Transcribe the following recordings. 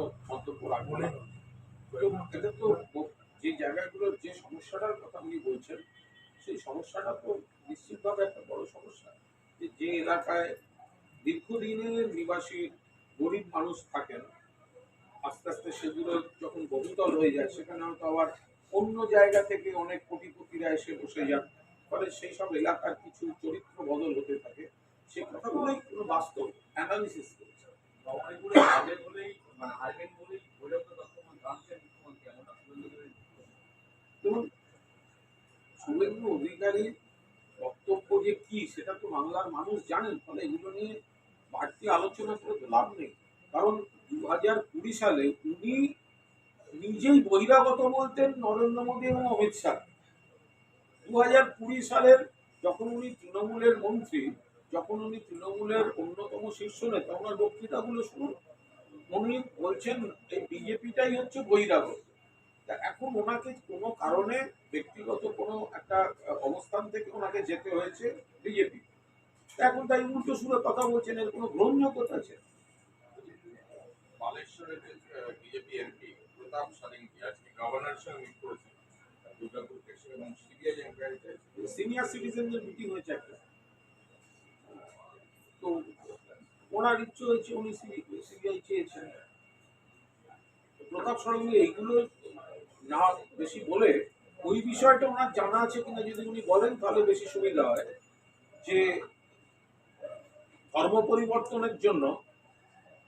কোনো মন্তব্য রাখব না। তো যে জায়গাগুলোর যে সমস্যাটার কথা উনি বলছেন, সেই সমস্যাটা তো নিশ্চিতভাবে একটা বড় সমস্যা। যে এলাকায় দীর্ঘদিনের নিবাসী গরিব মানুষ থাকেন, আস্তে আস্তে সেগুলো যখন বহুতল হয়ে যায়, সেখানে হয়তো আবার অন্য জায়গা থেকে অনেক কোটিপতিরা এসে বসে যান। ফলে সেই সব এলাকার কিছু চরিত্র বদল হতে থাকে। সেই কথাগুলোই কোনো বাস্তব অ্যানালিসিস করেছে মানে শুভেন্দু শুভেন্দু অধিকারীর বক্তব্য যে কি, সেটা তো বাংলার মানুষ জানেন, ফলে এগুলো নিয়ে বাড়তি আলোচনা করে তো লাভ নেই। কারণ দু হাজার কুড়ি সালে উনি নিজেই বহিরাগত বলতেন নরেন্দ্র মোদী এবং অমিত শাহ। দু হাজার কুড়ি সালের যখন উনি তৃণমূলের মন্ত্রী, যখন উনি তৃণমূলের অন্যতম শীর্ষ নেতা, ওনার বক্তৃতাগুলো শুনুন। উনি বলছেন এই বিজেপিটাই হচ্ছে বহিরাগত। তা এখন ওনাকে কোনো কারণে ব্যক্তিগত কোনো একটা অবস্থান থেকে ওনাকে যেতে হয়েছে বিজেপি। এখন তাই উল্টো সুরে কথা বলছেন এর কোনো গ্রহণযোগ্যতা আছে? বালেশ্বরের বিজেপি এমপি প্রতাপ আজকে গভর্নরের সঙ্গে মিট করেছেন। দুর্গাপুর কেশে এবং সিবিআই সিনিয়র সিটিজেনদের মিটিং হয়েছে একটা। তো ওনার ইচ্ছে হয়েছে, উনি সিবিআই চেয়েছেন। প্রতাপ সরঙ্গী এইগুলো না বেশি বলে, ওই বিষয়টা ওনার জানা আছে কিনা যদি উনি বলেন, তাহলে বেশি সুবিধা হয়। যে ধর্ম পরিবর্তনের জন্য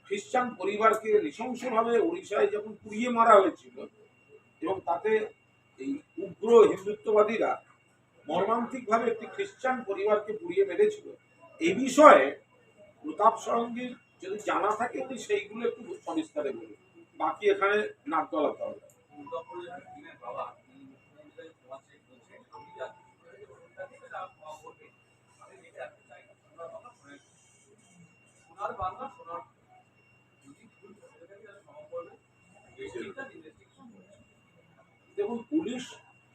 খ্রিস্টান পরিবারকে নৃশংসভাবে উড়িষ্যায় যখন পুড়িয়ে মারা হয়েছিল, এবং তাতে এই উগ্র হিন্দুত্ববাদীরা মর্মান্তিকভাবে একটি খ্রিস্টান পরিবারকে পুড়িয়ে মেরেছিল এই বিষয়ে প্রতাপ সরঙ্গীর যদি জানা থাকে, উনি সেইগুলো একটু সবিস্তারে বলুন। বাকি এখানে নাক গলাতে হবে। বাংলা সোনার দেখুন, পুলিশ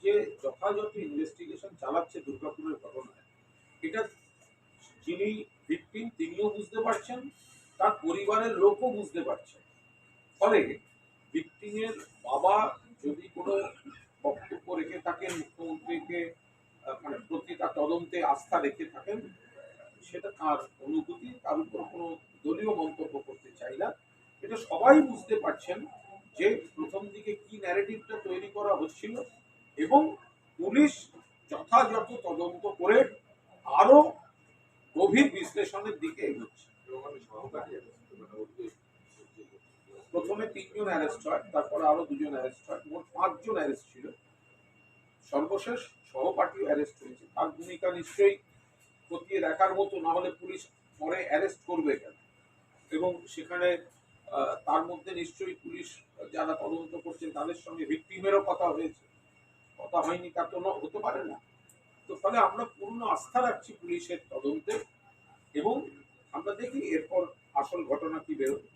যে যথাযথ ইনভেস্টিগেশন চালাচ্ছে দুর্গাপুরের ঘটনায়, এটা যিনি ভিকটিম তিনিও বুঝতে পারছেন, তার পরিবারের লোকও বুঝতে পারছেন। ফলে ভিকটিমের বাবা যদি কোনো বক্তব্য রেখে থাকেন, মুখ্যমন্ত্রীকে মানে প্রতি তার তদন্তে আস্থা রেখে থাকেন, সেটা তার অনুভূতি, তার উপর কোনো দলীয় মন্তব্য করতে চাই না। এটা সবাই বুঝতে পারছেন যে প্রথম দিকে কি ন্যারেটিভটা তৈরি করা হচ্ছিল এবং পুলিশ যথাযথ তদন্ত করে আরও গভীর বিশ্লেষণের দিকে এগোচ্ছে। প্রথমে তিনজন অ্যারেস্ট হয়, তারপরে আরও দুজন অ্যারেস্ট হয়, মোট পাঁচজন অ্যারেস্ট ছিল। সর্বশেষ সহপাঠীও অ্যারেস্ট হয়েছে। তার ভূমিকা নিশ্চয়ই খতিয়ে দেখার মতো, না হলে পুলিশ পরে অ্যারেস্ট করবে কেন? এবং সেখানে তার মধ্যে নিশ্চয়ই পুলিশ যারা তদন্ত করছেন তাদের সঙ্গে ভিক্টিমেরও কথা হয়েছে। কথা হয়নি, তা তো হতে পারে না। তো ফলে আমরা পূর্ণ আস্থা রাখছি পুলিশের তদন্তে এবং আমরা দেখি এরপর আসল ঘটনা কি বেরোবে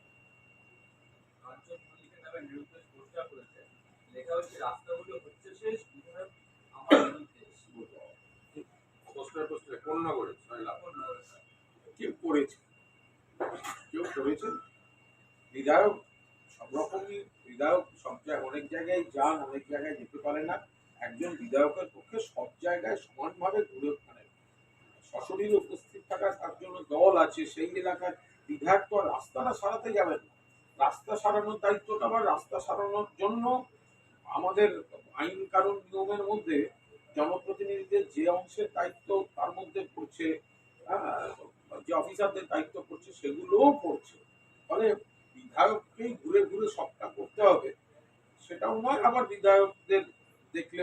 লেখা হচ্ছে রাস্তাগুলো হচ্ছে শেষ আমার পোস্টার পোস্টারে কেউ করেছে। কেউ করেছে। বিধায়ক সব রকমই বিধায়ক সব জায়গায় অনেক জায়গায় যান অনেক জায়গায় যেতে পারে না। একজন বিধায়কের পক্ষে সব জায়গায় সমানভাবে ঘুরে মানে সশরীরে উপস্থিত থাকা তার জন্য দল আছে, সেই এলাকার বিধায়ক তো রাস্তাটা সারাতে যাবেন না। রাস্তা সারানোর দায়িত্বটা আবার রাস্তা সারানোর জন্য আমাদের আইন কারণ নিয়মের মধ্যে জনপ্রতিনিধিদের যে অংশের দায়িত্ব তার মধ্যে পড়ছে আহ, যে অফিসারদের দায়িত্ব করছে সেগুলোও করছে ফলে বিধায়ককেই ঘুরে ঘুরে সবটা করতে হবে সেটাও নয় আবার বিধায়কদের দেখলে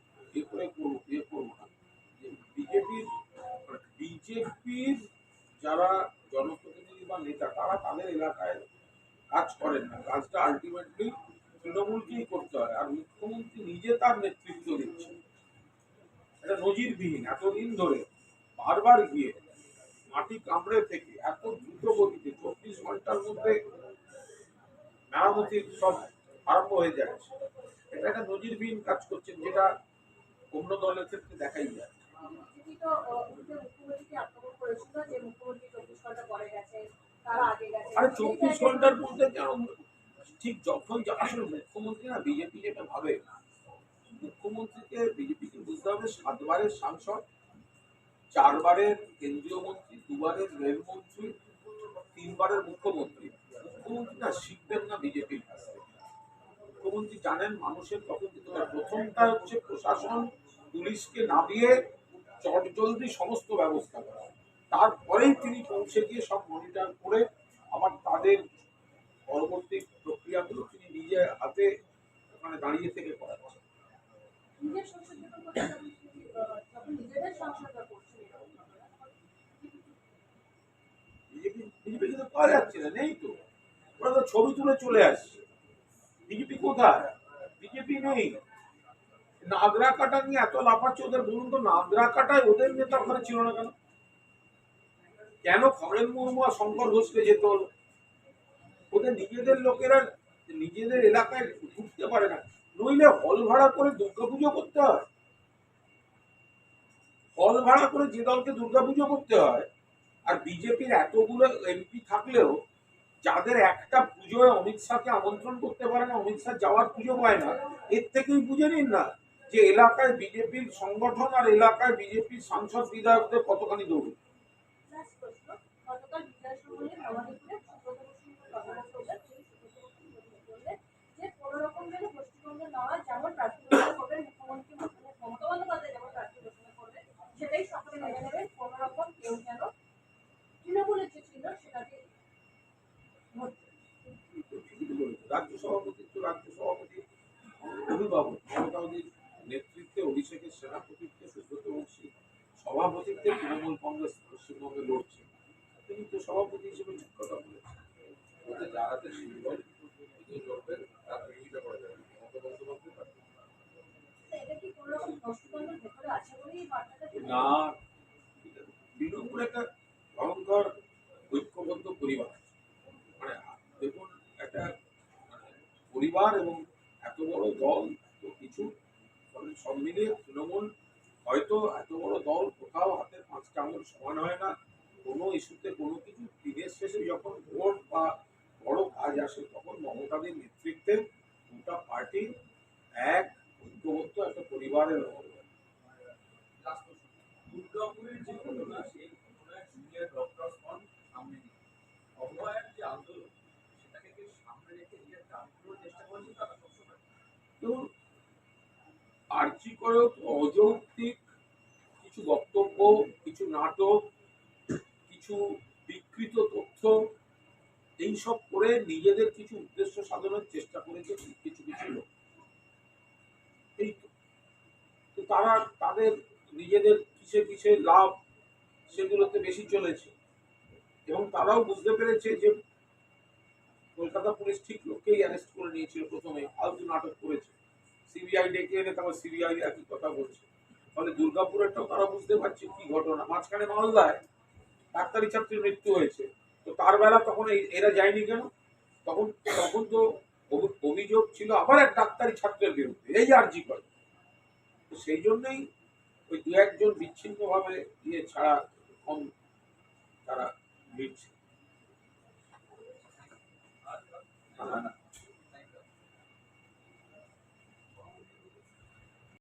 ইয়ে করে করব ইয়ে করব না বিজেপির বিজেপির যারা জনপ্রতিনিধি বা নেতা তারা তাদের এলাকায় কাজ করেন না কাজটা আলটিমেটলি তৃণমূলকেই করতে হয় আর মুখ্যমন্ত্রী নিজে তার নেতৃত্ব দিচ্ছেন এটা নজিরবিহীন এতদিন ধরে বারবার গিয়ে মাটি কামড়ে থেকে এত দ্রুত গতিতে চব্বিশ ঘণ্টার মধ্যে মেরামতির সব আরম্ভ হয়ে যাচ্ছে এটা একটা নজিরবিহীন কাজ করছেন যেটা অন্য দলের ক্ষেত্রে দেখাই যায়। আরে চব্বিশ ঘণ্টার মধ্যে কেন? ঠিক যখন আসলে মুখ্যমন্ত্রী না বিজেপি যেটা ভাবে মুখ্যমন্ত্রীকে বিজেপিকে বুঝতে হবে সাতবারের সাংসদ চারবারের কেন্দ্রীয় মন্ত্রী দুবারের রেলমন্ত্রী তিনবারের মুখ্যমন্ত্রী। মুখ্যমন্ত্রী না শিখবেন না বিজেপির মুখ্যমন্ত্রী জানেন মানুষের হয় প্রথমটা হচ্ছে প্রশাসন পুলিশকে নামিয়ে চটজলদি সমস্ত ব্যবস্থা করা তারপরেই তিনি পৌঁছে গিয়ে সব মনিটর করে আবার তাদের পরবর্তী প্রক্রিয়াগুলো তিনি নিজে হাতে ওখানে দাঁড়িয়ে থেকে করাচ্ছেন তখন ঘটনা। বিজেপি বিজেপি কিন্তু পাওয়া যাচ্ছে না নেই তো। ওরা তো ছবি তুলে চলে আসছে। বিজেপি কোথায়? বিজেপি নেই। নাগরা কাটা নিয়ে এত লাফাচ্ছে ওদের, বলুন তো নাগরা কাটায় ওদের নেতা ওখানে ছিল না কেন? কেন খগেন মুর্মু আর শঙ্কর ঘোষকে যেতে ওদের নিজেদের লোকেরা নিজেদের এলাকায় ঢুকতে পারে না। নইলে হল ভাড়া করে দুর্গাপুজো করতে হয়। হল ভাড়া করে যে দলকে দুর্গাপুজো করতে হয়, আর বিজেপির এতগুলো এমপি থাকলেও যাদের একটা পুজোয় অমিত শাহকে আমন্ত্রণ করতে পারে না, অমিত শাহ যাওয়ার পুজো পায় না, এর থেকেই বুঝে নিন না যে এলাকায় বিজেপির সংগঠন আর এলাকায় বিজেপির সাংসদ বিধায়কদের কতখানি দৌড় Last প্রশ্ন, গতকাল বিধানসভায় নবান্নপুরে সুব্রত বসুর কথা বললেন, তিনি সুব্রত বসু বললেন যে কোনো রকম যেন পশ্চিমবঙ্গে না হয়, যেমন প্রার্থী ঘোষণা করবেন মুখ্যমন্ত্রী মমতা- মমতা বন্দ্যোপাধ্যায় যেমন প্রার্থী ঘোষণা করবেন, সেটাই সকলে মেনে নেবেন কোনো রকম কেউ যেন তৃণমূলের যে চিহ্ন সেটাকে ভোট দেবে। ঠিকই বলেছে। রাজ্য সভাপতি তো রাজ্য সভাপতি অভিভাবক মমতা নেতৃত্বে অভিষেকের সেনাপতিত্বে সুব্রত বক্সী সভাপতিত্বে তৃণমূল কংগ্রেস পশ্চিমবঙ্গে লড়ছে তিনি তো সভাপতি হিসেবে ঠিক কথা বলেছেন তিনি লড়বেন তার বিরোধিতা করা যাবে না। মমতা বন্দ্যোপাধ্যায় তার তা এটা কি কোনো রকম পশ্চিমবঙ্গের ভেতরে আছে বলেই এই বার্তাটা দিলেন? না বিনপুর একটা ভয়ঙ্কর ঐক্যবদ্ধ পরিবার মানে দেখুন একটা মানে পরিবার এবং বড় দল কিছু। মানে সব মিলিয়ে তৃণমূল হয়তো এত বড় দল কোথাও হাতের পাঁচটা আঙুল সমান হয় না। কোনো ইস্যুতে কোনো কিছু দিনের শেষে যখন ভোট বা বড় কাজ আসে তখন মমতাদের নেতৃত্বে দুটা পার্টি এক ঐক্যবদ্ধ একটা পরিবারের মতো লাস্ট প্রশ্ন দুর্গাপুরের যে ঘটনা সেই ঘটনায় জুনিয়র ডক্টর ফ্রন্ট সামনে নিয়ে অভয়ের যে আন্দোলন সেটাকে কি সামনে রেখে নিজের দাবিগুলোর চেষ্টা করেছে তারা সবসময় দেখুন আর্জি করে অযৌক্তিক কিছু বক্তব্য, কিছু নাটক, কিছু বিকৃত তথ্য এইসব করে নিজেদের কিছু উদ্দেশ্য সাধনের চেষ্টা করেছে কিছু কিছু লোক এই। তো তারা তাদের নিজেদের কিসে কিসে লাভ সেগুলোতে বেশি চলেছে এবং তারাও বুঝতে পেরেছে যে কলকাতা পুলিশ ঠিক লোককেই অ্যারেস্ট করে নিয়েছিল প্রথমে ফালতু নাটক করেছে। সিবিআই ডেকে এনে তারপর সিবিআই একই কথা বলছে। ফলে দুর্গাপুরেরটাও তারা বুঝতে পারছে কি ঘটনা। মাঝখানে মালদায় ডাক্তারি ছাত্রীর মৃত্যু হয়েছে। তো তার বেলা তখন এরা যায়নি কেন? তখন তখন তো অভি- অভিযোগ ছিল আবার এক ডাক্তারি ছাত্রের বিরুদ্ধে, এই আর্জি করে তো সেই জন্যই ওই দু একজন বিচ্ছিন্নভাবে ইয়ে ছাড়া কম Pahana.